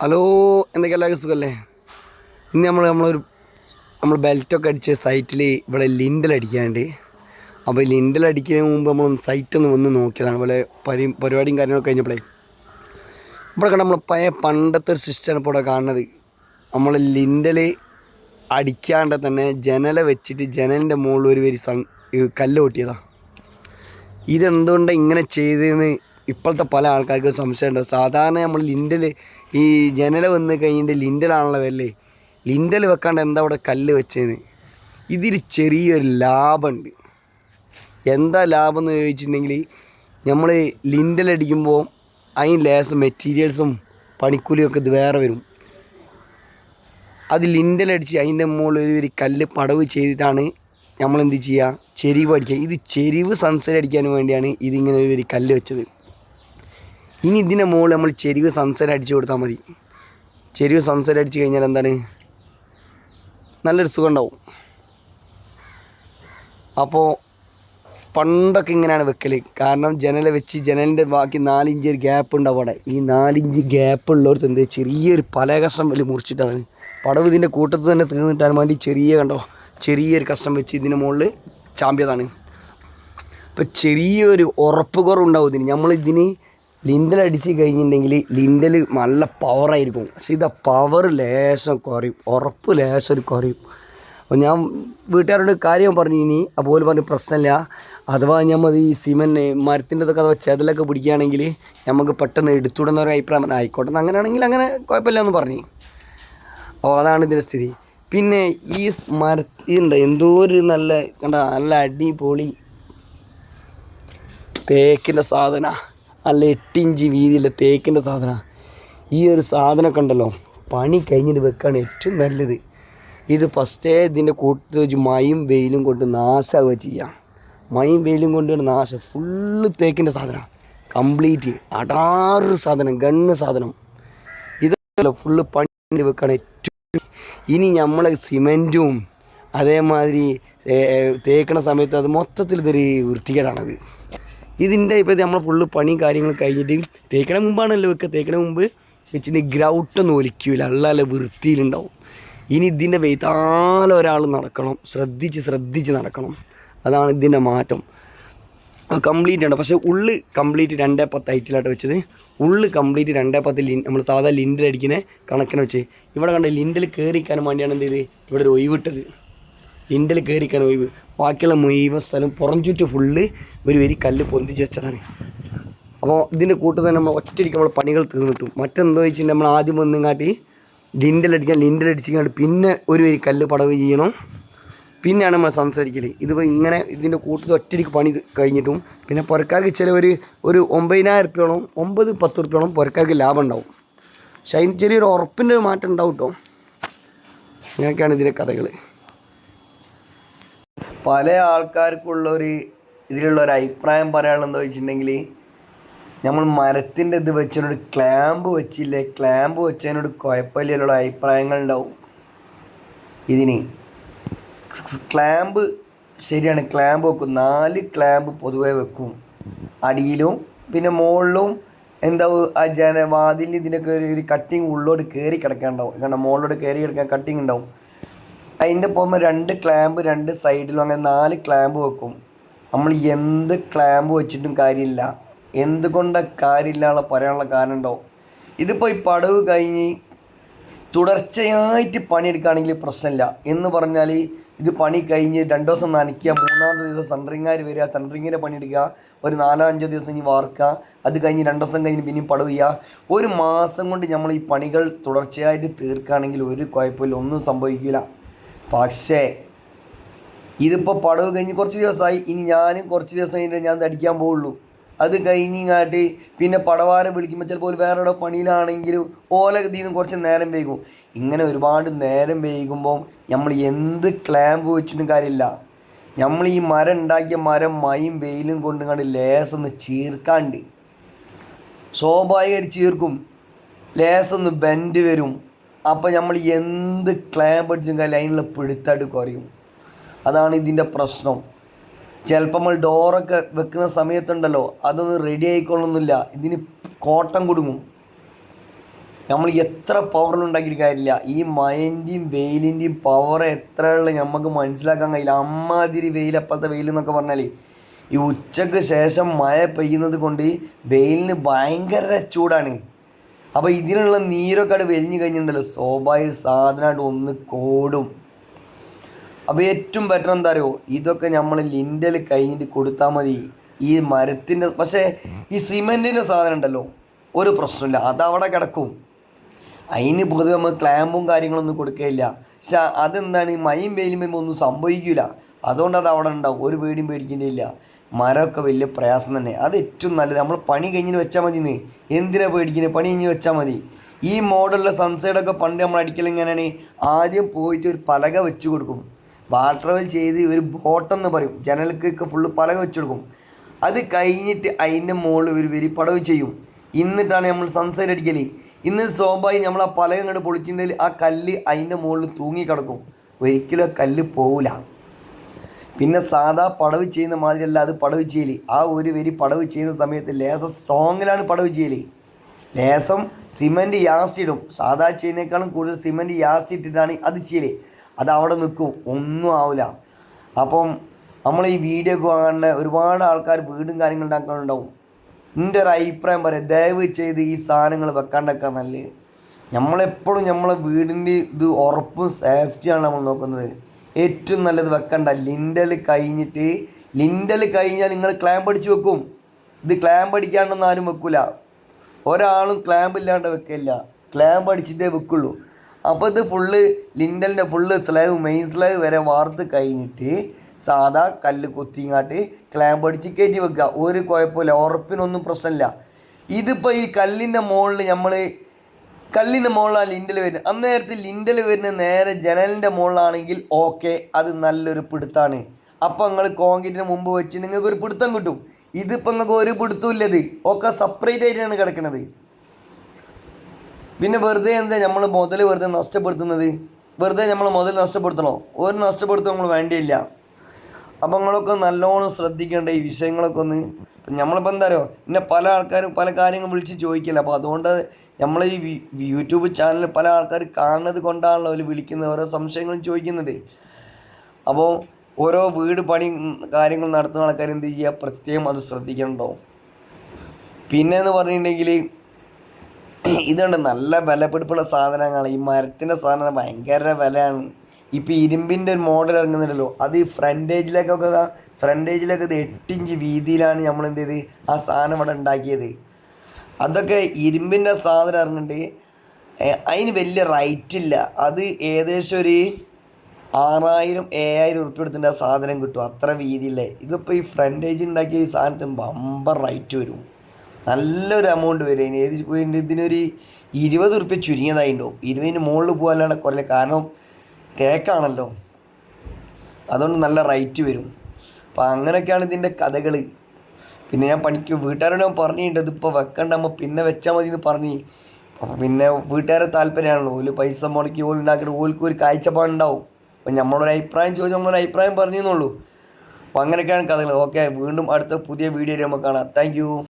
Hello എന്തൊക്കെ എല്ലാവർക്കും സുഖമല്ലേ ഇന്ന് നമ്മൾ നമ്മളൊരു നമ്മൾ ബെൽറ്റൊക്കെ അടിച്ച് സൈറ്റിൽ ഇവിടെ ലിൻഡൽ അടിക്കാണ്ട് അപ്പോൾ ലിൻഡൽ അടിക്കുന്നതിന് മുമ്പ് നമ്മൾ സൈറ്റ് ഒന്ന് വന്ന് നോക്കിയതാണ് പോലെ പരി പരിപാടിയും കാര്യങ്ങളൊക്കെ കഴിഞ്ഞപ്പോഴേ ഇവിടെ കണ്ട നമ്മൾ പഴയ പണ്ടത്തെ ഒരു സിസ്റ്റമാണ് ഇപ്പോൾ ഇവിടെ കാണുന്നത്. നമ്മൾ ലിൻഡൽ അടിക്കാണ്ട് തന്നെ ജനല വെച്ചിട്ട് ജനലിന്റെ മുകളിൽ ഒരു വരി സൺ കല്ല് പൊട്ടിയതാണ് ഇതെന്തുകൊണ്ടാണ് ഇങ്ങനെ ചെയ്തതെന്ന് ഇപ്പോഴത്തെ പല ആൾക്കാർക്ക് സംശയമുണ്ട്. സാധാരണ നമ്മൾ ലിൻഡൽ ഈ ജനല വന്ന് കഴിഞ്ഞിട്ട് ലിൻഡലാണല്ലോ വരല്ലേ ലിൻഡൽ വെക്കാണ്ട് എന്താ അവിടെ കല്ല് വെച്ചതെന്ന് ഇതിൽ ചെറിയൊരു ലാഭമുണ്ട്. എന്താ ലാഭം എന്ന് ചോദിച്ചിട്ടുണ്ടെങ്കിൽ നമ്മൾ ലിൻഡൽ അടിക്കുമ്പോൾ അതിന് ലേസം മെറ്റീരിയൽസും പണിക്കൂലിയും ഒക്കെ ഇത് വേറെ വരും. അത് ലിൻഡലടിച്ച് അതിന്റെ മുകളിൽ ഒരു കല്ല് പടവ് ചെയ്തിട്ടാണ് നമ്മൾ എന്ത് ചെയ്യുക? ചെരിവ് അടിക്കുക. ഇത് ചെരിവ് സൺസെറ്റ് അടിക്കാൻ വേണ്ടിയാണ് ഇതിങ്ങനെ ഒരു കല്ല് വെച്ചത്. ഇനി ഇതിന്റെ മുകളിൽ നമ്മൾ ചെരുവ് സൺസെറ്റ് അടിച്ചു കൊടുത്താൽ മതി. ചെരുവ് സൺസെറ്റ് അടിച്ചു കഴിഞ്ഞാൽ എന്താണ്? നല്ലൊരു സുഖം ഉണ്ടാവും. അപ്പോൾ പണ്ടൊക്കെ ഇങ്ങനെയാണ് വെക്കൽ കാരണം ജനല വെച്ച് ജനലിന്റെ ബാക്കി നാലിഞ്ച് ഒരു ഗ്യാപ്പ് ഉണ്ടാവും അവിടെ. ഈ നാലിഞ്ച് ഗ്യാപ്പ് ഉള്ളവർക്ക് എന്ത്? ചെറിയൊരു പല കഷ്ണം വലിയ മുറിച്ചിട്ടാണ്. പടവ് ഇതിന്റെ കൂട്ടത്തിൽ തന്നെ തീർന്നിട്ടാൻ വേണ്ടി ചെറിയ കണ്ടോ? ചെറിയൊരു കഷ്ണം വെച്ച് ഇതിന്റെ മുകളിൽ ചാമ്പ്യതാണ്. അപ്പോൾ ചെറിയൊരു ഉറപ്പ് കുറവുണ്ടാവും ഇതിന്. നമ്മൾ ഇതിന് ലിൻഡൽ അടിച്ച് കഴിഞ്ഞിട്ടുണ്ടെങ്കിൽ ലിൻഡൽ നല്ല പവറായിരിക്കും പക്ഷേ ഇത് പവർ ലേശം കുറയും. ഉറപ്പ് ലേശം കുറയും. അപ്പോൾ ഞാൻ വീട്ടുകാരോട് കാര്യം പറഞ്ഞു ഇനി. അപ്പോൾ പറഞ്ഞു പ്രശ്നമില്ല. അഥവാ നമ്മൾ ഈ സിമെന്റ് മരത്തിന്റെതൊക്കെ അഥവാ ചെതലൊക്കെ പിടിക്കുകയാണെങ്കിൽ നമുക്ക് പെട്ടെന്ന് എടുത്തുവിടുന്ന ഒരു അഭിപ്രായം പറഞ്ഞു ആയിക്കോട്ടെ അങ്ങനെയാണെങ്കിൽ അങ്ങനെ കുഴപ്പമില്ല എന്ന് പറഞ്ഞു. അപ്പോൾ അതാണ് ഇതിന്റെ സ്ഥിതി. പിന്നെ ഈ മരത്തിന്റെ എന്തോ ഒരു നല്ല കണ്ട നല്ല അടിപൊളി തേക്കിന്റെ സാധന. നല്ല എട്ടിഞ്ച് വീതിയിലെ തേക്കിന്റെ സാധന. ഈ ഒരു സാധനമൊക്കെ ഉണ്ടല്ലോ പണി കഴിഞ്ഞിട്ട് വെക്കാണ് ഏറ്റവും നല്ലത്. ഇത് ഫസ്റ്റേ ഇതിന്റെ കൂട്ടത്തിൽ വെച്ച് മയും വെയിലും കൊണ്ട് നാശമാവുക ചെയ്യാം. മയും വെയിലും കൊണ്ട് നാശം. ഫുള്ള് തേക്കിന്റെ സാധനം. കംപ്ലീറ്റ്. അടാറ് സാധനം ഗണ്ണ് സാധനം. ഇതല്ല ഫുള്ള് പണി വെക്കാണ് ഏറ്റവും ഇനി നമ്മൾ സിമെന്റും അതേമാതിരി തേക്കണ സമയത്ത് അത് മൊത്തത്തിൽ ഇതൊരു വൃത്തികേടാണത്. ഇതിന്റെ ഇപ്പോൾ നമ്മൾ ഫുള്ള് പണി കാര്യങ്ങളും കഴിഞ്ഞിട്ട് തേക്കണ മുമ്പാണല്ലോ വെക്കുക തേക്കണ മുമ്പ്. വെച്ചിട്ട് ഗ്രൗട്ടൊന്നും ഒലിക്കൂല. അല്ലാതെ വൃത്തിയിലുണ്ടാവും. ഇനി ഇതിന്റെ വെയ്ത്താല ഒരാൾ നടക്കണം. ശ്രദ്ധിച്ച് ശ്രദ്ധിച്ച് നടക്കണം. അതാണ് ഇതിന്റെ മാറ്റം. കംപ്ലീറ്റ് ആണ്. പക്ഷേ ഉള്ള് കംപ്ലീറ്റ് രണ്ടേ പത്ത് ഹൈറ്റിലായിട്ട് വെച്ചത്. ഉള്ള് കംപ്ലീറ്റ് രണ്ടേ പത്ത് ലിൻ നമ്മൾ സാധാ ലിൻഡിൽ അടിക്കുന്ന കണക്കിന് വെച്ച്. ഇവിടെ കണ്ട ലിൻഡിൽ കയറിക്കാൻ വേണ്ടിയാണ് എന്ത് ചെയ്ത് ഇവിടെ ഒരു ഒഴിവിട്ടത് ലിൻഡിൽ കയറിക്കാൻ ഒഴിവ്. ബാക്കിയുള്ള മുഴുവൻ സ്ഥലം പുറം ചുറ്റ് ഫുള്ള് ഒരു വരി കല്ല് പൊന്തിച്ച് വെച്ചതാണ് അപ്പോൾ ഇതിന്റെ കൂട്ടത്തിൽ തന്നെ നമ്മൾ ഒറ്റയടിക്ക് നമ്മൾ പണികൾ തീർന്നിട്ടും. മറ്റെന്തോ വെച്ചിട്ടുണ്ടെങ്കിൽ നമ്മൾ ആദ്യം ഒന്നും കാട്ടി ലിൻഡിലടിക്കാൻ ലിൻഡിലടിച്ചിങ്ങാണ്ട് പിന്നെ ഒരു വരി കല്ല് പടവ് ചെയ്യണം. പിന്നെയാണ് നമ്മൾ സംസാരിക്കൽ ഇതിപ്പോൾ ഇങ്ങനെ ഇതിന്റെ കൂട്ടത്തിൽ ഒറ്റയ്ക്ക് പണി കഴിഞ്ഞിട്ടും പിന്നെ പുറക്കാർക്ക് ചില ഒരു ഒരു ഒമ്പതിനായിരം റുപ്യോളം ഒമ്പത് പത്ത് റുപ്യോളം പുറക്കാർക്ക് ലാഭം ഉണ്ടാവും. പക്ഷേ അതിന് ചെറിയൊരു ഉറപ്പിന്റെ മാറ്റം ഉണ്ടാവും കേട്ടോ ഇങ്ങനെയൊക്കെയാണ് ഇതിന്റെ കഥകൾ പല ആൾക്കാർക്കുള്ള ഒരു ഇതിലുള്ള ഒരു അഭിപ്രായം പറയാനുള്ളതെന്ന് വെച്ചിട്ടുണ്ടെങ്കിൽ നമ്മൾ മരത്തിന്റെ ഇത് വെച്ചതിനോട് ക്ലാമ്പ് വെച്ചില്ലേ ക്ലാമ്പ് വെച്ചതിനോട് കുഴപ്പമില്ലുള്ള അഭിപ്രായങ്ങൾ ഉണ്ടാവും. ഇതിന് ക്ലാമ്പ് ശരിയാണ് ക്ലാമ്പ് വെക്കും. നാല് ക്ലാമ്പ് പൊതുവേ വെക്കും. അടിയിലും പിന്നെ മുകളിലും എന്താ ആ ജന വാതിലിന് ഇതിനൊക്കെ ഒരു ഒരു കട്ടിങ് ഉള്ളോട് കയറി കിടക്കാനുണ്ടാവും. കാരണം മുകളിലോട്ട് കയറി കിടക്കാൻ കട്ടിങ് ഉണ്ടാവും. അതിന്റെ പോകുമ്പോൾ രണ്ട് ക്ലാമ്പ് രണ്ട് സൈഡിലും അങ്ങനെ നാല് ക്ലാമ്പ് വെക്കും. നമ്മൾ എന്ത് ക്ലാമ്പ് വെച്ചിട്ടും കാര്യമില്ല. എന്തുകൊണ്ട് കാര്യമില്ല പറയാനുള്ള കാരണം ഉണ്ടാവും ഇതിപ്പോൾ ഈ പടവ് കഴിഞ്ഞ് തുടർച്ചയായിട്ട് പണിയെടുക്കുകയാണെങ്കിൽ പ്രശ്നമില്ല. എന്ന് പറഞ്ഞാൽ ഇത് പണി കഴിഞ്ഞ് രണ്ട് ദിവസം നനയ്ക്കുക മൂന്നാമത്തെ ദിവസം സെൻട്രിങ്ങാർ വരിക സെൻട്രിങ്ങിന്റെ പണിയെടുക്കുക ഒരു നാലോ അഞ്ചോ ദിവസം ഇനി വാർക്കുക അത് കഴിഞ്ഞ് രണ്ട് ദിവസം കഴിഞ്ഞ് പിന്നെയും പടവ് ചെയ്യുക. ഒരു മാസം കൊണ്ട് നമ്മൾ ഈ പണികൾ തുടർച്ചയായിട്ട് തീർക്കുകയാണെങ്കിൽ ഒരു കുഴപ്പമില്ല ഒന്നും സംഭവിക്കില്ല. പക്ഷേ ഇതിപ്പോൾ പടവ് കഴിഞ്ഞ് കുറച്ച് ദിവസമായി. ഇനി ഞാനും കുറച്ച് ദിവസം കഴിഞ്ഞിട്ട് ഞാൻ തടിക്കാൻ പോവുള്ളൂ. അത് കഴിഞ്ഞിങ്ങാട്ട് പിന്നെ പടവാരം വിളിക്കുമ്പോൾ ചിലപ്പോൾ വേറെ എവിടെ പണിയിലാണെങ്കിലും ഓല ഇതിൽ കുറച്ച് നേരം വൈകും. ഇങ്ങനെ ഒരുപാട് നേരം വൈകുമ്പോൾ നമ്മൾ എന്ത് ക്ലാമ്പ് വെച്ചിട്ടും കാര്യമില്ല. നമ്മൾ ഈ മരം ഉണ്ടാക്കിയ മരം മയും വെയിലും കൊണ്ട് കണ്ട് ലേസൊന്ന് ചീർക്കാണ്ട്. സ്വാഭാവികമായിട്ട് ചീർക്കും. ലേസൊന്ന് ബെൻഡ് വരും. അപ്പോൾ നമ്മൾ എന്ത് ക്ലാമ്പ് അടിച്ചും കാര്യം അതിനുള്ള പിടുത്തായിട്ട് കുറയും അതാണ് ഇതിന്റെ പ്രശ്നം. ചിലപ്പോൾ നമ്മൾ ഡോറൊക്കെ വെക്കുന്ന സമയത്തുണ്ടല്ലോ അതൊന്നും റെഡി ആയിക്കൊള്ളുന്നില്ല ഇതിന് കോട്ടം കൊടുങ്ങും. നമ്മൾ എത്ര പവറിലുണ്ടാക്കിയിട്ട് കാര്യമില്ല. ഈ മഴന്റെയും വെയിലിന്റെയും പവർ എത്രയുള്ള നമുക്ക് മനസ്സിലാക്കാൻ കഴിയില്ല. അമ്മാതിരി വെയിൽ അപ്പോഴത്തെ വെയിൽ എന്നൊക്കെ പറഞ്ഞാൽ ഈ ഉച്ചയ്ക്ക് ശേഷം മഴ പെയ്യുന്നത് കൊണ്ട് വെയിലിന് ഭയങ്കര ചൂടാണ്. അപ്പോൾ ഇതിനുള്ള നീരൊക്കെ അവിടെ വലിഞ്ഞു കഴിഞ്ഞിട്ടുണ്ടല്ലോ. സ്വാഭാവിക സാധനമായിട്ട് ഒന്ന് കോടും. അപ്പോൾ ഏറ്റവും ബെറ്റർ എന്താ അറിയോ? ഇതൊക്കെ നമ്മൾ ലിൻഡൽ കഴിഞ്ഞിട്ട് കൊടുത്താൽ മതി. ഈ മരത്തിന്റെ പക്ഷേ ഈ സിമെന്റിന്റെ സാധനം ഉണ്ടല്ലോ. ഒരു പ്രശ്നമില്ല. അതവിടെ കിടക്കും. അതിന് പൊതുവെ നമ്മൾ ക്ലാമ്പും കാര്യങ്ങളൊന്നും കൊടുക്കുകയില്ല പക്ഷെ അതെന്താണ്? ഈ മയും വെയിലും വരുമ്പോൾ ഒന്നും സംഭവിക്കില്ല അതുകൊണ്ട് അത് അവിടെ ഉണ്ടാവും. ഒരു പേടിയും പേടിക്കുന്നില്ല മരമൊക്കെ വലിയ പ്രയാസം തന്നെ. അത് ഏറ്റവും നല്ലത്. നമ്മൾ പണി കഴിഞ്ഞിട്ട് വെച്ചാൽ മതി ഇന്ന്. എന്തിനാ പേടിക്കുന്നത് പണി കഴിഞ്ഞ് വെച്ചാൽ മതി. ഈ മോഡലിലെ സൺസൈഡൊക്കെ പണ്ട് നമ്മൾ അടിക്കൽ എങ്ങനെയാണ്? ആദ്യം പോയിട്ട് ഒരു പലക വെച്ച് കൊടുക്കും. വാട്ടർ വെൽ ചെയ്ത് ഒരു ബോട്ടെന്ന് പറയും. ജനലക്കൊക്കെ ഫുള്ള് പലക വെച്ച് കൊടുക്കും. അത് കഴിഞ്ഞിട്ട് അതിന്റെ മുകളിൽ ഒരു വെരിപ്പടവ് ചെയ്യും. എന്നിട്ടാണ് നമ്മൾ സൺസൈഡ് അടിക്കൽ ഇന്ന് സ്വാഭാവികം നമ്മൾ ആ പലക അങ്ങോട്ട് പൊളിച്ചിട്ടുണ്ടെങ്കിൽ ആ കല്ല് അതിന്റെ മുകളിൽ തൂങ്ങിക്കിടക്കും ഒരിക്കലും ആ കല്ല് പോവില്ല പിന്നെ സാധാ പടവ് ചെയ്യുന്ന മാതിരിയല്ല അത് പടവ് ചെയ്യൽ ആ ഒരു വരി പടവ് ചെയ്യുന്ന സമയത്ത് ലേസം സ്ട്രോങ്ങിലാണ് പടവ് ചെയ്യൽ ലേസം സിമന്റ് യാസ്റ്റിടും. സാധാ ചെയ്യുന്നേക്കാളും കൂടുതൽ സിമന്റ് യാസ്റ്റ് ഇട്ടിട്ടാണ് അത് ചെയ്യൽ അത് അവിടെ നിൽക്കും ഒന്നും ആവില്ല അപ്പം നമ്മൾ ഈ വീഡിയോ ഒക്കെ കാണുന്ന ഒരുപാട് ആൾക്കാർ വീടും കാര്യങ്ങളും ഉണ്ടാക്കാനുണ്ടാവും. എന്റെ ഒരു അഭിപ്രായം പറയാം. ദയവ് ചെയ്ത് ഈ സാധനങ്ങൾ വെക്കാണ്ടൊക്കെ നല്ലത്. നമ്മളെപ്പോഴും നമ്മളെ വീടിന്റെ ഇത് ഉറപ്പും സേഫ്റ്റിയാണ് നമ്മൾ നോക്കുന്നത്. ഏറ്റവും നല്ലത് വെക്കണ്ട. ലിൻഡൽ കഴിഞ്ഞിട്ട് ലിൻഡൽ കഴിഞ്ഞാൽ നിങ്ങൾ ക്ലാമ്പ് അടിച്ച് വെക്കും. ഇത് ക്ലാമ്പ് അടിക്കാണ്ടൊന്നും ആരും വെക്കില്ല ഒരാളും ക്ലാമ്പ് ഇല്ലാണ്ട് വെക്കില്ല ക്ലാമ്പ് അടിച്ചിട്ടേ വെക്കുള്ളൂ. അപ്പോൾ ഇത് ഫുള്ള് ലിൻഡലിന്റെ ഫുള്ള് സ്ലൈവ് മെയിൻ സ്ലൈവ് വരെ വാർത്ത് കഴിഞ്ഞിട്ട് സാധാ കല്ല് കുത്തിങ്ങാട്ട് ക്ലാമ്പ് അടിച്ച് കയറ്റി വെക്കുക. ഒരു കുഴപ്പമില്ല. ഉറപ്പിനൊന്നും പ്രശ്നമില്ല. ഇതിപ്പോൾ ഈ കല്ലിന്റെ മുകളിൽ നമ്മൾ കല്ലിന്റെ മുകളിലാണ് ലിൻഡൽ വരുന്നത്. അന്നേരത്ത് ലിൻഡൽ വരുന്ന നേരെ ജനലിന്റെ മുകളിലാണെങ്കിൽ ഓക്കെ അത് നല്ലൊരു പിടുത്താണ്. അപ്പോൾ നിങ്ങൾ കോൺക്രീറ്റിന് മുമ്പ് വെച്ച് നിങ്ങൾക്ക് ഒരു പിടുത്തം കിട്ടും. ഇതിപ്പോൾ നിങ്ങൾക്ക് ഒരു പിടുത്തമില്ലത് ഒക്കെ സെപ്പറേറ്റ് ആയിട്ടാണ് കിടക്കുന്നത് പിന്നെ വെറുതെ എന്താ നമ്മൾ മുതൽ വെറുതെ നഷ്ടപ്പെടുത്തുന്നത്? വെറുതെ നമ്മൾ മുതൽ നഷ്ടപ്പെടുത്തണോ? ഒരു നഷ്ടപ്പെടുത്തും നമ്മൾ വേണ്ടിയില്ല. അപ്പം നിങ്ങളൊക്കെ നല്ലോണം ശ്രദ്ധിക്കേണ്ട ഈ വിഷയങ്ങളൊക്കെ ഒന്ന്. നമ്മളിപ്പോൾ എന്താ അറിയോ? പിന്നെ പല ആൾക്കാരും പല കാര്യങ്ങൾ വിളിച്ച് ചോദിക്കില്ല. അപ്പോൾ അതുകൊണ്ട് നമ്മൾ ഈ യൂട്യൂബ് ചാനൽ പല ആൾക്കാർ കാണുന്നത് കൊണ്ടാണല്ലോ അവർ വിളിക്കുന്നത്. ഓരോ സംശയങ്ങളും ചോദിക്കുന്നത്. അപ്പോൾ ഓരോ വീട് പണി കാര്യങ്ങൾ നടത്തുന്ന ആൾക്കാർ എന്ത് ചെയ്യുക പ്രത്യേകം അത് ശ്രദ്ധിക്കണ്ടോ പിന്നെ എന്ന് പറഞ്ഞിട്ടുണ്ടെങ്കിൽ ഇതുണ്ട്. നല്ല വിലപിടിപ്പുള്ള സാധനങ്ങളാണ് ഈ മരത്തിന്റെ സാധനം ഭയങ്കര വിലയാണ്. ഇപ്പോൾ ഇരുമ്പിന്റെ ഒരു മോഡൽ ഇറങ്ങുന്നുണ്ടല്ലോ. അത് ഫ്രണ്ടേജിലേക്കൊക്കെ ഫ്രണ്ടേജിലൊക്കെ ഇത് എട്ടിഞ്ച് വീതിയിലാണ് നമ്മൾ എന്ത് ചെയ്ത്? ആ സാധനം ഇവിടെ ഉണ്ടാക്കിയത്. അതൊക്കെ ഇരുമ്പിന്റെ സാധനം ഇറങ്ങുന്നുണ്ട് ഏ, അതിന് വലിയ റൈറ്റ് ഇല്ല. അത് ഏകദേശം ഒരു ആറായിരം ഏഴായിരം ഉറുപ്പ്യ എടുത്തിട്ട് ആ സാധനം കിട്ടും. അത്ര വീതിയില്ലേ. ഇതിപ്പോൾ ഈ ഫ്രണ്ടേജ് ഉണ്ടാക്കിയ ഈ സാധനത്തിന് ബമ്പർ റൈറ്റ് വരും. നല്ലൊരു എമൗണ്ട് വരും. ഇനി ഏത് ഇതിനൊരു ഇരുപത് ഉറുപ്പ്യ ചുരുങ്ങിയതായിട്ടുണ്ടാവും ഇരുപതിന് മുകളിൽ പോകാനാണ് കുറേ കാരണം തേക്കാണല്ലോ. അതുകൊണ്ട് നല്ല റൈറ്റ് വരും. അപ്പം അങ്ങനെയൊക്കെയാണ് ഇതിന്റെ കഥകൾ പിന്നെ ഞാൻ പണിക്ക് വീട്ടുകാരോട് ഞാൻ പറഞ്ഞിട്ടുണ്ട് ഇതിപ്പോൾ വെക്കണ്ട അമ്മ പിന്നെ വെച്ചാൽ മതി എന്ന് പറഞ്ഞ്. അപ്പോൾ പിന്നെ വീട്ടുകാരെ താല്പര്യമാണല്ലോ ഓൽ പൈസ മുടക്കി ഓൽ ഉണ്ടാക്കിയിട്ട് ഓൽക്ക് ഒരു കാഴ്ചപ്പാടുണ്ടാവും. അപ്പോൾ നമ്മളൊരു അഭിപ്രായം ചോദിച്ചാൽ നമ്മളൊരു അഭിപ്രായം പറഞ്ഞു എന്നുള്ളൂ അപ്പോൾ അങ്ങനെയൊക്കെയാണ് കഥകൾ ഓക്കെ വീണ്ടും അടുത്ത പുതിയ വീഡിയോ നമുക്ക് കാണാം. താങ്ക്